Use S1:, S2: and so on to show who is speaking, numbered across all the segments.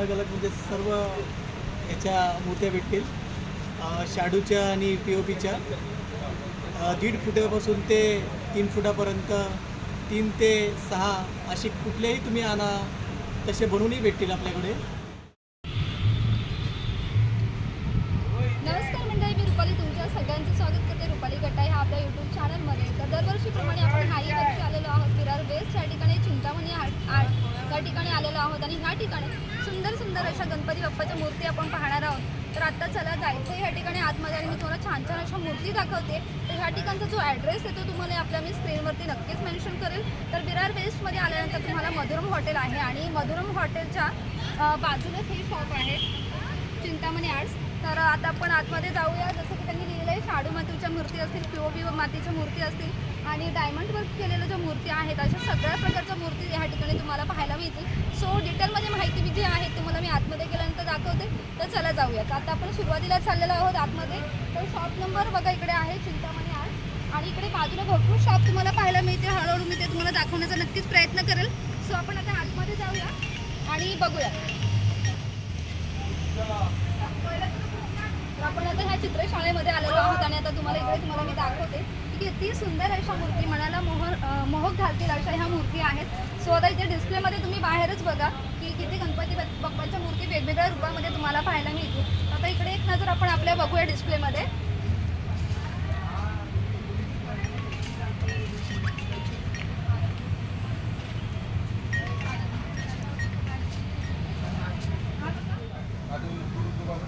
S1: अलग अलग म्हणजे सर्व ह्याच्या मूर्त्या भेटतील. शाडूच्या आणि पी ओ पीच्या. दीड फुटापासून ते तीन फुटापर्यंत तीन ते सहा असे कुठलेही तुम्ही आणा तसे बनवूनही भेटतील आपल्याकडे.
S2: नमस्कार मंडळी मी रुपाली तुमच्या सगळ्यांचं स्वागत करते. रुपाली गटाई हा आपल्या यूट्यूब चॅनलमध्ये तर दरवर्षीप्रमाणे आपण हाही वर्षी आलेलो आहोत. विरार बेस्ट या ठिकाणी चिंतामणी आर्ट आर्ट या ठिकाणी आलेलो आहोत. आणि ह्या ठिकाणी सुंदर सुंदर अशा गणपती बाप्पाच्या मूर्ती आपण पाहणार आहोत. तर आता चला जायचं ह्या ठिकाणी आतमध्ये आणि मी तुम्हाला छान छान अशा मूर्ती दाखवते. तर ह्या ठिकाणचा जो ॲड्रेस आहे तो तुम्हाला आपल्या मी स्क्रीनवरती नक्कीच मेन्शन करेल. तर विरार वेस्टमध्ये आल्यानंतर तुम्हाला मधुरम हॉटेल आहे आणि मधुरम हॉटेलच्या बाजूलाच हे शॉप आहे. चिंतामणी आर्ट्स तर आता आपण आतमध्ये जाऊया. जसं की त्यांनी लिहिलेलं आहे शाडू मातीच्या मूर्ती असतील पी ओ पी मातीच्या मूर्ती असतील आणि डायमंड वर्क केलेल्या ज्या मूर्ती आहेत अशा सगळ्या प्रकारच्या मूर्ती ह्या ठिकाणी तुम्हाला पाहायला मिळतील सो डिटेलमध्ये माहिती मी जी आहे तुम्हाला मी आतमध्ये गेल्यानंतर दाखवते तर चला जाऊयात. आता आपण सुरुवातीला चाललेलो आहोत आतमध्ये. तर शॉप नंबर बघा इकडे आहे चिंतामणी आर्ट. आणि इकडे बाजूला भरपूर शॉप तुम्हाला पाहायला मिळते. हळूहळू मी ते तुम्हाला दाखवण्याचा नक्कीच प्रयत्न करेल. सो आपण आता आतमध्ये जाऊया आणि बघूया. आपण आता ह्या चित्रशाळेमध्ये आलेलो आहोत आणि आता तुम्हाला इकडे तुम्हाला मी दाखवते की किती सुंदर अशा मूर्ती मनाला मोहर मोहक घालतील अशा ह्या मूर्ती आहेत. सो आता इथे डिस्प्लेमध्ये तुम्ही बाहेरच बघा. की किती गणपती बाप- बाप्पाच्या मूर्ती वेगवेगळ्या रूपामध्ये तुम्हाला पाहायला मिळतील. आता इकडे एक नजर आपण आपल्या बघूया डिस्प्लेमध्ये.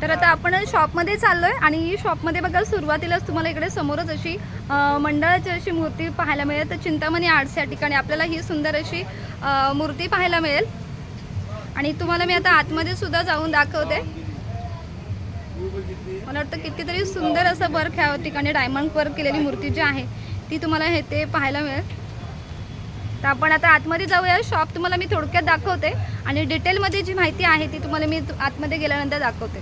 S2: तर आता आपण शॉपमध्ये चाललोय आणि शॉपमध्ये बघा सुरुवातीलाच तुम्हाला इकडे समोरच अशी मंडळाची अशी मूर्ती पाहायला मिळेल. तर चिंतामणी आर्ट्स या ठिकाणी आपल्याला ही सुंदर अशी मूर्ती पाहायला मिळेल. आणि तुम्हाला मी आता आतमध्ये सुद्धा जाऊन दाखवते. मला वाटतं कितीतरी सुंदर असं वर्क ह्या ठिकाणी डायमंड वर्क केलेली मूर्ती जी आहे ती तुम्हाला हे ते पाहायला मिळेल. तर आपण आता आतमध्ये जाऊया. शॉप तुम्हाला मी थोडक्यात दाखवते. आणि डिटेलमध्ये जी माहिती आहे ती तुम्हाला मी आतमध्ये गेल्यानंतर दाखवते.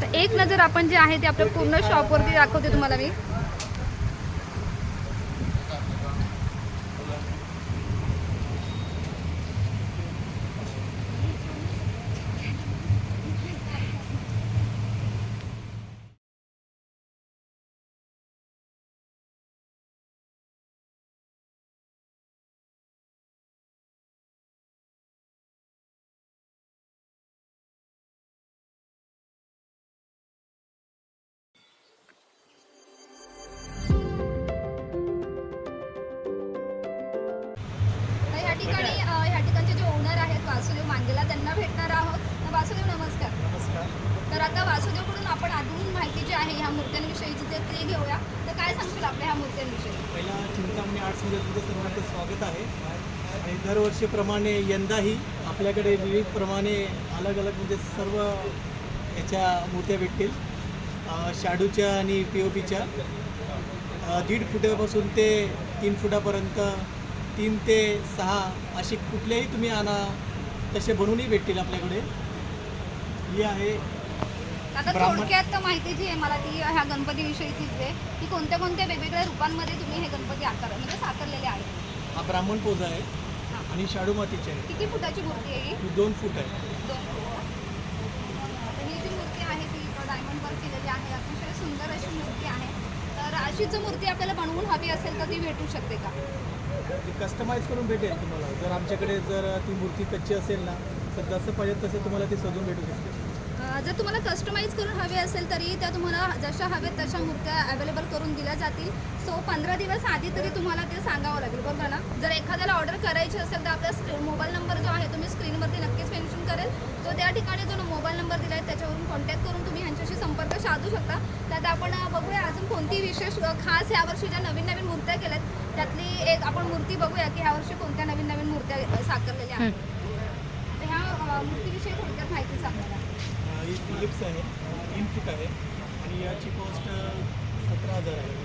S2: तर एक नजर आपण जे आहे ते आपल्या पूर्ण शॉपवरती दाखवते तुम्हाला मी. त्यांना भेटणार आहोत. तर वासुदेव नमस्कार.
S1: नमस्कार.
S2: तर आता वासुदेवकडून आपण अजून माहिती जी आहे ह्या मूर्त्यांविषयीची ते ते घेऊया. तर काय सांगशील आपल्या ह्या मूर्त्यांविषयी?
S1: पहिला चिंतामणी आर्ट्समध्ये तुमचं सर्वांचं स्वागत आहे. आणि दरवर्षीप्रमाणे यंदाही आपल्याकडे विविध प्रमाणे अलग अलग म्हणजे सर्व याच्या मूर्त्या भेटतील. शाडूच्या आणि पी ओ पीच्या. दीड फुटापासून ते तीन फुटापर्यंत तीन ते सहा असे कुठलेही तुम्ही आणा तसे बनवूनही भेटतील आपल्याकडे. ही आहे
S2: आता
S1: ब्राह्मण-
S2: थोडक्यात माहिती जी आहे मला ती ह्या गणपतीविषयीचीच आहे की कोणत्या कोणत्या वेगवेगळ्या रूपांमध्ये तुम्ही हे गणपती आकार म्हणजे साकारलेले आहेत.
S1: हा ब्राह्मण पोज आहे
S2: हा.
S1: आणि शाडू मातीची आहे.
S2: किती फुटाची मूर्ती आहे ही?
S1: ही दोन फूट आहे.
S2: दोन फूट. तर ही जी मूर्ती आहे ती डायमंड वर्क केलेली आहे अतिशय सुंदर अशी मूर्ती आहे. काशीचं मूर्ती आपल्याला बनवून हवी असेल तर ती भेटू शकते का?
S1: म्हणजे ती कस्टमाइज करून भेटेल तुम्हाला. जर आमच्याकडे जर ती मूर्ती कच्ची असेल ना तर जसं पाहिजे तसं तुम्हाला ती सजून भेटू शकते.
S2: जर तुम्हाला कस्टमाइज करून हवे असेल तरी त्या तुम्हाला जशा हव्यात तशा मूर्त्या अवेलेबल करून दिल्या जातील. सो पंधरा दिवस आधी तरी तुम्हाला ते सांगावं लागेल. बरोबर ना जर एखाद्याला ऑर्डर करायची असेल तर आपला स्क्रीन मोबाईल नंबर जो आहे तुम्ही स्क्रीनवरती नक्कीच मेन्शन करेल. तो त्या ठिकाणी जो मोबाईल नंबर दिला आहे त्याच्यावरून कॉन्टॅक्ट करून तुम्ही ह्यांच्याशी संपर्क साधू शकता. त्यात आपण बघूया अजून कोणती विशेष खास यावर्षी ज्या नवीन नवीन मूर्त्या केल्यात त्यातली एक आपण मूर्ती बघूया की ह्यावर्षी कोणत्या नवीन नवीन मूर्त्या साकारलेल्या आहेत. ह्या मूर्तीविषयी थोडक्यात माहिती सांगा
S1: अं, ही फिलिप्स आहे तीन फूट आहे आणि याची कॉस्ट सतरा हजार आहे.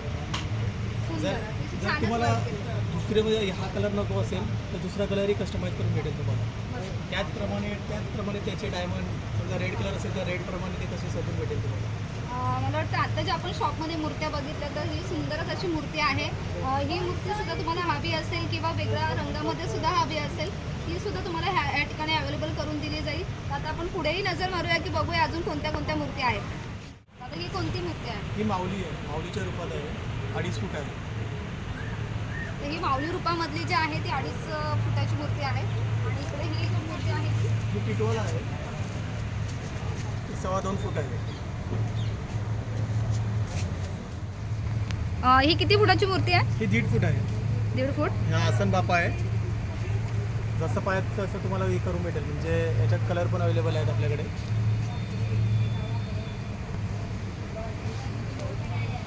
S1: जर जर तुम्हाला. दुसऱ्यामध्ये हा कलर नको असेल तर दुसरा कलरही कस्टमाइज करून भेटेल तुम्हाला. त्याचप्रमाणे त्याचप्रमाणे त्याचे डायमंड समजा रेड कलर असेल तर रेडप्रमाणे ते तसे सजून भेटेल तुम्हाला.
S2: मला वाटतं आता जे आपण शॉपमध्ये मूर्त्या बघितल्या तर ही सुंदरच अशी मूर्ती आहे. ही मूर्ती सुद्धा तुम्हाला हवी असेल किंवा वेगळ्या रंगामध्ये सुद्धा हवी असेल ती सुद्धा तुम्हाला ह्या या ठिकाणी अवेलेबल करून दिली जाईल. आता आपण पुढेही नजर मारूया की बघूया अजून कोणत्या कोणत्या मूर्ती आहेत. आता ही कोणती मूर्ती आहे?
S1: ही माऊली आहे. माऊलीच्या रूपात आहे. अडीच फूट आहे.
S2: तर ही माऊली रूपामधली जी आहे ती अडीच फुटाची मूर्ती आहे. आणि इकडे ही जी मूर्ती आहे ती
S1: ही टिटोल आहे. ती सव्वा दोन फूट आहे.
S2: ही किती फुटाची मूर्ती आहे?
S1: ही दीड फूट आहे.
S2: दीड फूट.
S1: हा आसन बापा आहे. जसं पायात तसं तुम्हाला हे करून भेटेल. म्हणजे याच्यात कलर पण अवेलेबल आहेत आपल्याकडे.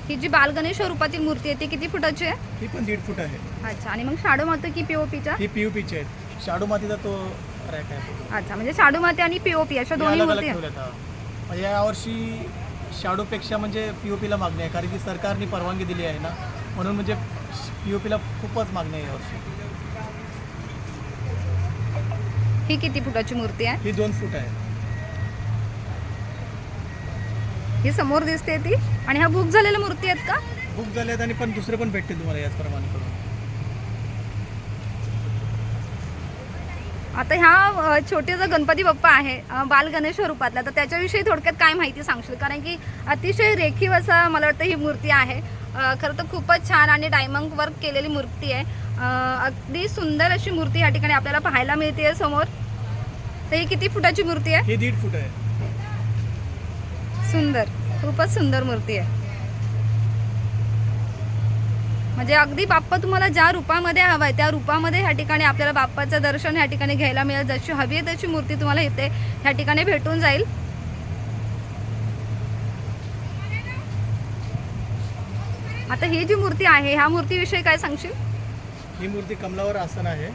S2: ही जी बालगणेश रूपातील मूर्ती आहे ती किती फुटाची आहे?
S1: ही पण दीड फूट आहे.
S2: अच्छा आणि मग शाडू माते की पीओपीच्या
S1: ही यू पीची आहेत. शाडू मातीचा तो रॅक आहे.
S2: अच्छा म्हणजे शाडू माते आणि पीओपी अशा दोन्ही मूर्ती आहेत.
S1: ठेवल्यात हा. म्हणजे यावर्षी शाडूपेक्षा म्हणजे पी ओ पीला मागणी आहे कारण की सरकारने परवानगी दिली आहे ना. म्हणून म्हणजे पी ओ पीला खूपच मागणी आहे यावर्षी
S2: ही किती फुटाची मूर्ती आहे?
S1: ही दोन फूट आहे.
S2: ही समोर दिसते ती? आणि ह्या बुक झालेल्या मूर्ती आहेत का?
S1: बुक झाल्यात आणि पण दुसरे पण भेटतील तुम्हाला याचप्रमाणे. करून
S2: आता ह्या अ, छोटे जो गणपती बाप्पा आहे अ, बाल गणेश रूपातला तर त्याच्याविषयी थोडक्यात काय माहिती सांगशील? कारण की अतिशय रेखीव असं मला वाटतं ही मूर्ती आहे. खरं तर खूपच छान आणि डायमंड वर्क केलेली मूर्ती आहे. अगदी सुंदर अशी मूर्ती या ठिकाणी आपल्याला पाहायला मिळते समोर. तर ही किती फुटाची मूर्ती आहे?
S1: ही दीड फूट आहे.
S2: सुंदर. खूपच सुंदर मूर्ती आहे. म्हणजे अगदी बाप्पा तुम्हाला ज्या रूपामध्ये हवा आहे त्या रूपामध्ये ह्या ठिकाणी आपल्याला बाप्पाचं दर्शन ह्या ठिकाणी घ्यायला मिळेल. जशी हवी आहे तशी मूर्ती तुम्हाला इथे ह्या ठिकाणी भेटून जाईल. आता ही जी मूर्ती आहे ह्या मूर्तीविषयी काय सांगशील?
S1: ही मूर्ती कमलावर आसन आहे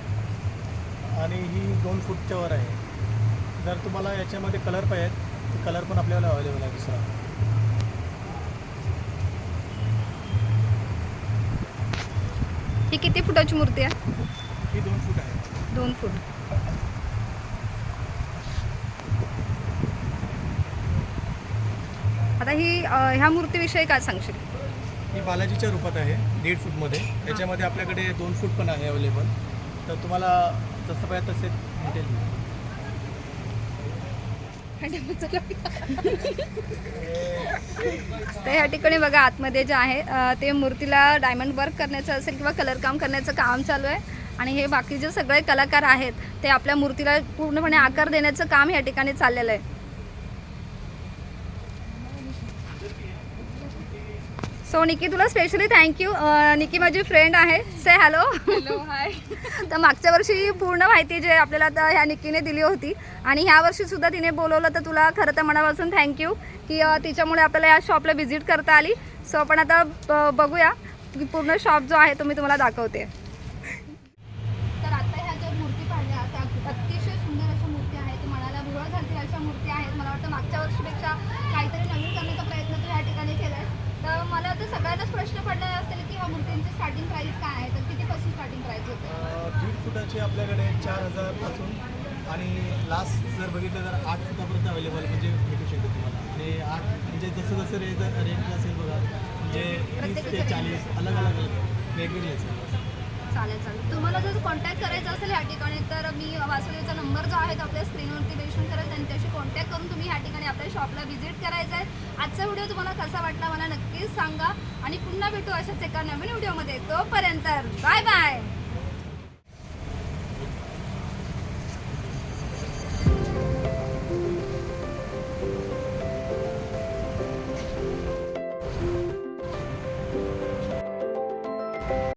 S1: आणि ही दोन फूटच्या वर आहे. जर तुम्हाला याच्यामध्ये कलर पाहिजेत तर कलर पण आपल्याला अवेलेबल आहे दुसरा.
S2: ही किती फुटाची मूर्ती आहे?
S1: ही दोन फूट आहे.
S2: दोन फूट. आता ही ह्या मूर्तीविषयी काय सांगशील?
S1: ही बालाजीच्या रूपात आहे दीड फूटमध्ये. याच्यामध्ये आपल्याकडे दोन फूट पण आहे अवेलेबल तर तुम्हाला जसं पाहिजे तसे भेटेल.
S2: तर ह्या ठिकाणी बघा आतमध्ये जे आहे ते मूर्तीला डायमंड वर्क करण्याचं असेल किंवा कलर काम करण्याचं काम चालू आहे. आणि हे बाकी जे सगळे कलाकार आहेत ते आपल्या मूर्तीला पूर्णपणे आकार देण्याचं काम या ठिकाणी चाललेलं आहे. सो निकी तुला स्पेशली थँक्यू निकी माझी फ्रेंड आहे. से हॅलो
S3: हॅलो हाय
S2: तर मागच्या वर्षी पूर्ण माहिती जे आपल्याला आता ह्या निक्कीने दिली होती आणि ह्या वर्षी सुद्धा तिने बोलवलं तर तुला खरं तर मनापासून थँक्यू की अ, तिच्यामुळे आपल्याला या शॉपला व्हिजिट करता आली. सो आपण आता ब- बघूया की पूर्ण शॉप जो आहे तो मी तुम्हाला दाखवते. तर आता ह्या ज्या मूर्ती पाहिल्या त्या अतिशय सुंदर अशा मूर्ती आहेत. मनाला भुरळ घालतील अशा मूर्ती आहेत. मला वाटतं मागच्या वर्षीपेक्षा काहीतरी नवीन करण्याचा प्रयत्न तू ह्या ठिकाणी केला आहे तर मला आता सगळ्यांनाच प्रश्न पडला असेल की ह्या मूर्तींची स्टार्टिंग प्राईस काय आहे तर कितीपासून स्टार्टिंग प्राईस होते?
S1: दीड फुटाचे आपल्याकडे चार हजारपासून आणि लास्ट जर बघितलं तर आठ फुटापर्यंत अवेलेबल म्हणजे भेटू शकते तुम्हाला. आणि आठ म्हणजे जसं जसं रेंज रेंज असेल बघा म्हणजे तीस ते चाळीस अलग अलग वेगवेगळे असेल.
S2: चालेल चालेल. तुम्हाला जर कॉन्टॅक्ट करायचा असेल ह्या ठिकाणी तर मी वासुदेवचा नंबर जो आहे तो आपल्या स्क्रीनवरती मेन्शन करेल. त्यांच्याशी कॉन्टॅक्ट करून तुम्ही ह्या ठिकाणी आपल्या शॉपला व्हिजिट करायचं आहे. आजचा व्हिडिओ तुम्हाला कसा वाटला मला नक्कीच सांगा. आणि पुन्हा भेटू अशाच एका नवीन व्हिडिओमध्ये तोपर्यंत बाय बाय